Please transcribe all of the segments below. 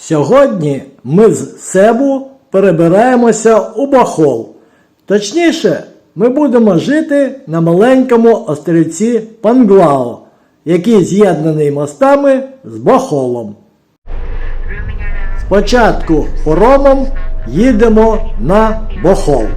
Сьогодні ми з Себу перебираємося у Бахол. Точніше, ми будемо жити на маленькому острівці Панглао, який з'єднаний мостами з Бахолом. Спочатку поромом їдемо на them.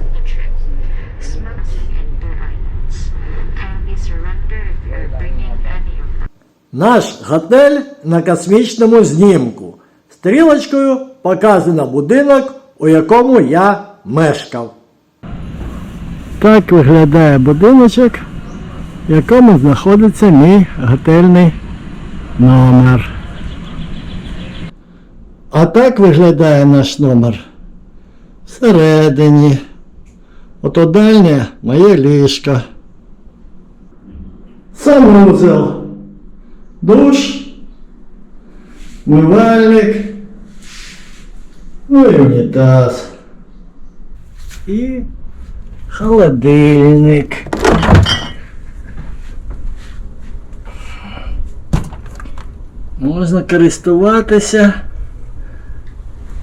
Наш готель на космічному знімку. Стрілочкою показано будинок, у якому я мешкав. Так виглядає будиночок, в якому знаходиться мій готельний номер. А так виглядає наш номер. Всередині. Ото дальнє моє ліжко. Санузел душ, мивальник, ну і унітаз. І холодильник. Можна користуватися,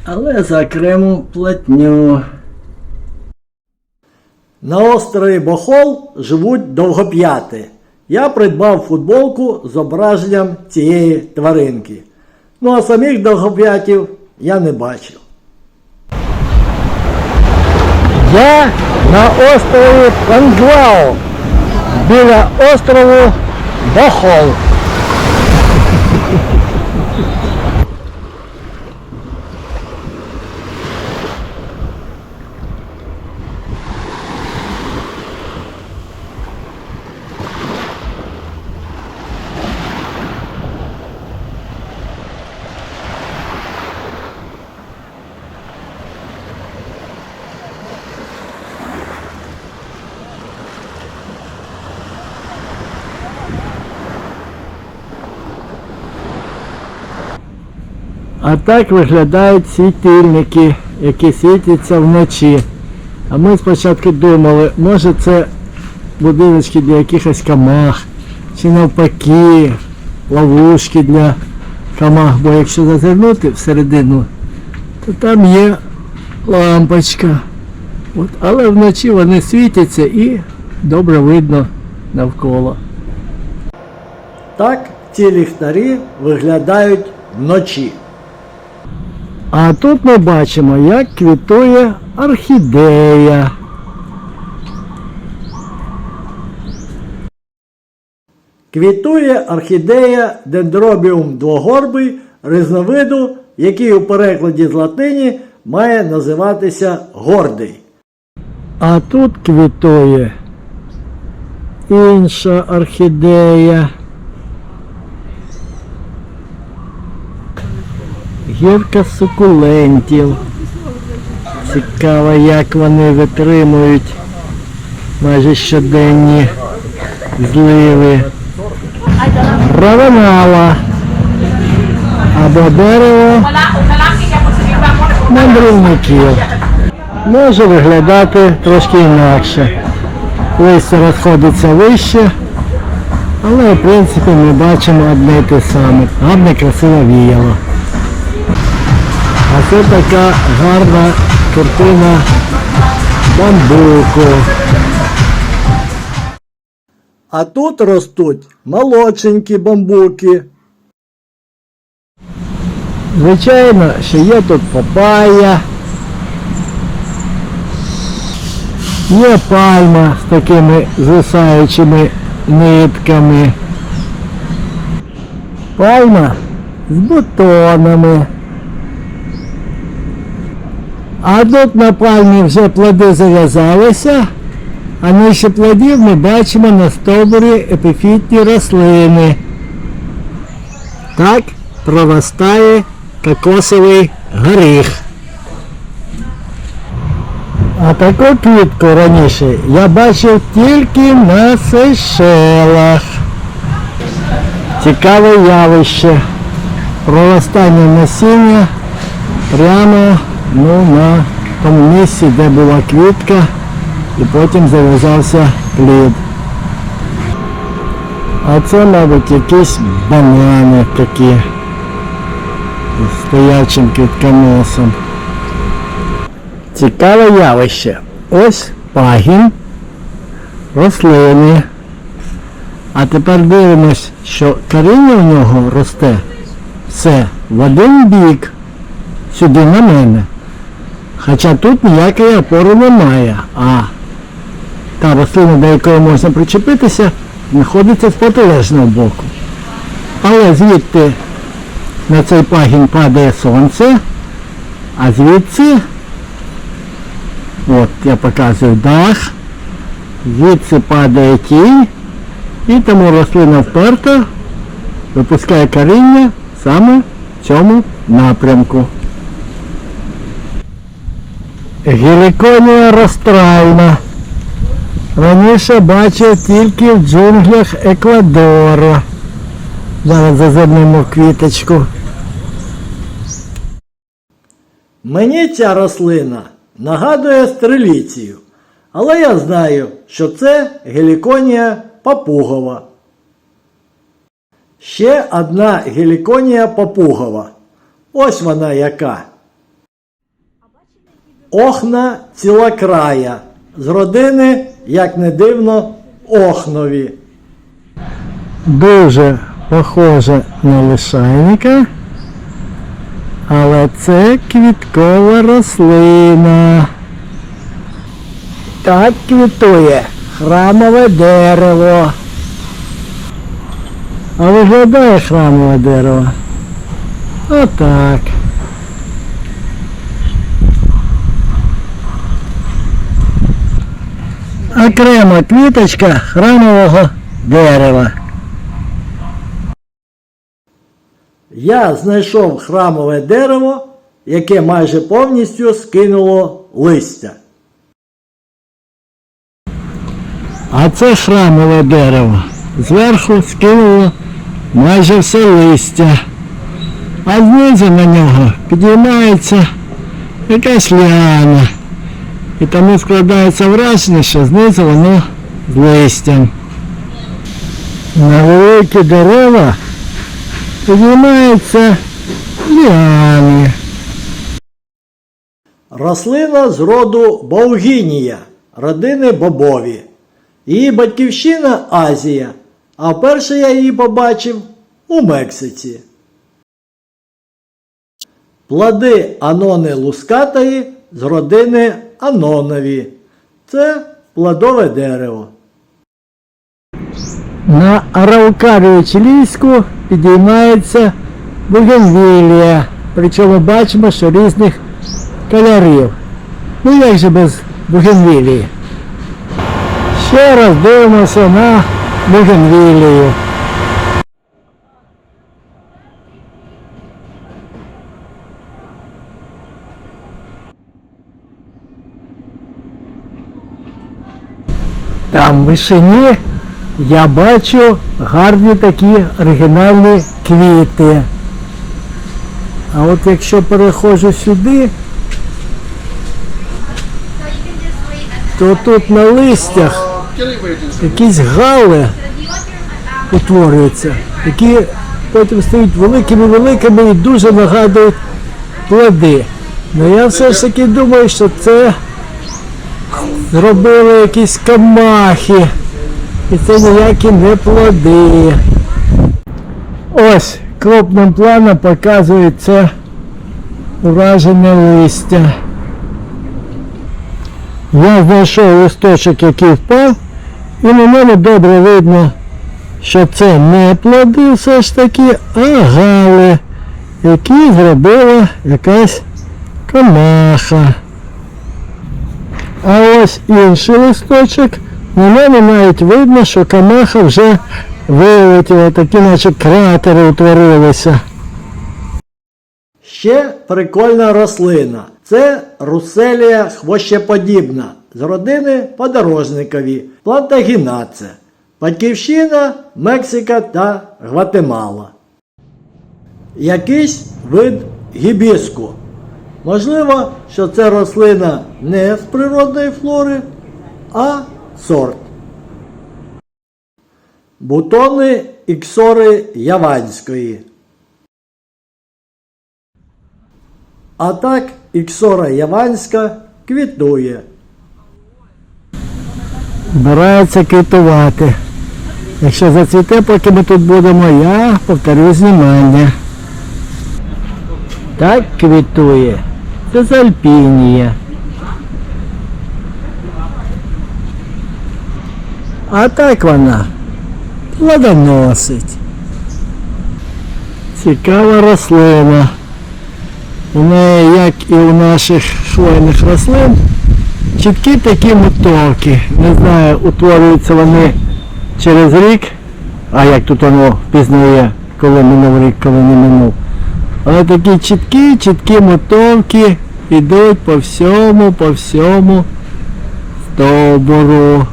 але за окрему платню. На острові Бохол живуть довгоп'яти. Я придбав футболку з зображенням цієї тваринки. Ну а самих довгоп'ятів я не бачив. Я на острові Панглао біля острову Бохол. А так виглядають світильники, які світяться вночі. А ми спочатку думали, може це будиночки для якихось камах, чи навпаки, ловушки для камах, бо якщо зазирнути всередину, то там є лампочка. От, але вночі вони світяться і добре видно навколо. Так ці ліхтарі виглядають вночі. А тут ми бачимо, як квітує орхідея. Квітує орхідея дендробіум двогорбий різновиду, який у перекладі з латині має називатися гордий. А тут квітує інша орхідея. Гірка сукулентів. Цікаво, як вони витримують майже щоденні зливи. Равенала. Або дерево мандрівників. Може виглядати трошки інакше. Листя розходиться вище, але в принципі ми бачимо одне те саме. Гарне красиве віяло. А це така гарна картина бамбуку. А тут ростуть молодшенькі бамбуки. Звичайно, що є тут папая. Є пальма з такими звисаючими нитками. Пальма з бутонами. А тут на пальмі вже плоди зав'язалися, а нижче плодів ми бачимо на стовбурі епіфітні рослини. Так проростає кокосовий горіх. А таку квітку раніше я бачив тільки на Сейшелах. Цікаве явище. Проростання насіння прямо ну, на тому місці, де була квітка, і потім зав'язався плід. А це, мабуть, якісь банани такі із стоячим квітконосом. Цікаве явище. Ось пагін, рослини. А тепер дивимось, що коріння в нього росте все в один бік, сюди на мене. Хоча тут ніякої опори немає, а та рослина, до якої можна причепитися, знаходиться з протилежного боку. Але звідти на цей пагін падає сонце, а звідси, от я показую дах, звідси падає тінь, і тому рослина вперта випускає коріння саме в цьому напрямку. Геліконія розтральна. Раніше бачив тільки в джунглях Еквадору. Зараз зазирнемо квіточку. Мені ця рослина нагадує стреліцію, але я знаю, що це геліконія папугова. Ще одна геліконія папугова. Ось вона яка. Охна цілокрая. З родини, як не дивно, охнові. Дуже похоже на лишайника. Але це квіткова рослина. Так квітує храмове дерево. А виглядає храмове дерево. Отак. Окрема квіточка храмового дерева. Я знайшов храмове дерево, яке майже повністю скинуло листя. А це храмове дерево. Зверху скинуло майже все листя. А знизу на нього підіймається якась ліана. І тому складається враження, що знизу воно з листям. На великі дерева піднімаються ліани. Рослина з роду Баугінія, родини бобові. Її батьківщина Азія, а вперше я її побачив у Мексиці. Плоди анони лускатої з родини анонові. Це плодове дерево. На араукарію чилійську підіймається бугенвілія. Причому бачимо, що різних кольорів. Ну як же без бугенвілії? Ще раз дивимося на бугенвілію. Там в вишині я бачу гарні такі оригінальні квіти. А от якщо переходжу сюди, то тут на листях якісь гали утворюються, які потім стають великими-великими і дуже нагадують плоди. Ну я все ж таки думаю, що це зробили якісь камахи. І це ніякі не плоди. Ось крупним планом показується уражене листя. Я знайшов листочок, який впав, і на мене добре видно, що це не плоди все ж таки, а гали, які зробила якась камаха. А ось інший листочок, на мене навіть видно, що камаха вже вилетіла, такі наче кратери утворилися. Ще прикольна рослина. Це руселія хвощеподібна з родини подорожникові, плантагінаце. Батьківщина Мексика та Гватемала. Якийсь вид гібіску. Можливо, що це рослина не з природної флори, а сорт. Бутони іксори яванської. А так іксора яванська квітує. Збирається квітувати. Якщо зацвіте, поки ми тут будемо, я повторю знімання. Так квітує. Це з альпінія. А так вона плодоносить. Цікава рослина. У неї, як і у наших хвойних рослин, чіткі такі мотовки. Не знаю, утворюються вони через рік, а як тут воно впізнає, коли минув рік, коли не минув. Але такі чіткі, чіткі мотовки йдуть по всьому, по всьому стовбуру.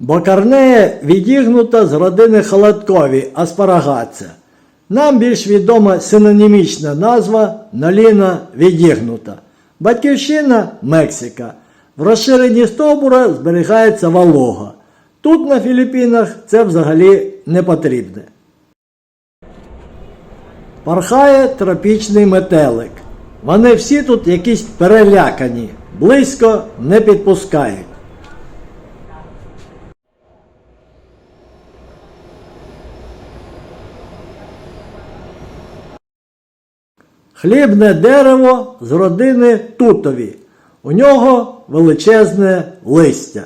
Бокарнея відігнута з родини холодкові аспарагаця. Нам більш відома синонімічна назва наліна відігнута. Батьківщина Мексика. В розширенні стовбура зберігається волога. Тут на Філіппінах це взагалі не потрібне. Пархає тропічний метелик. Вони всі тут якісь перелякані, близько не підпускають. Хлібне дерево з родини тутові. У нього величезне листя.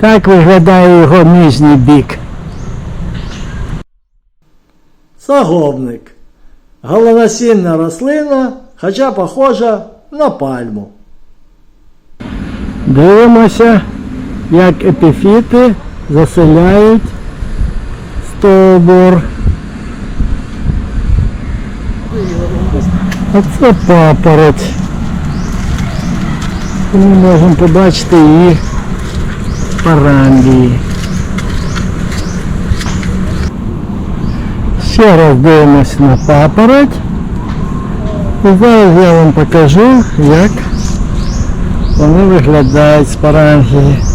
Так виглядає його нижній бік. Саговник. Голоносінна рослина, хоча похожа на пальму. Дивимося, як епіфіти заселяють стовбур. А це папороть. Ми можемо побачити її в парандії. Ще раз дивимось на папороть. І зараз я вам покажу, як вони виглядають з парангії.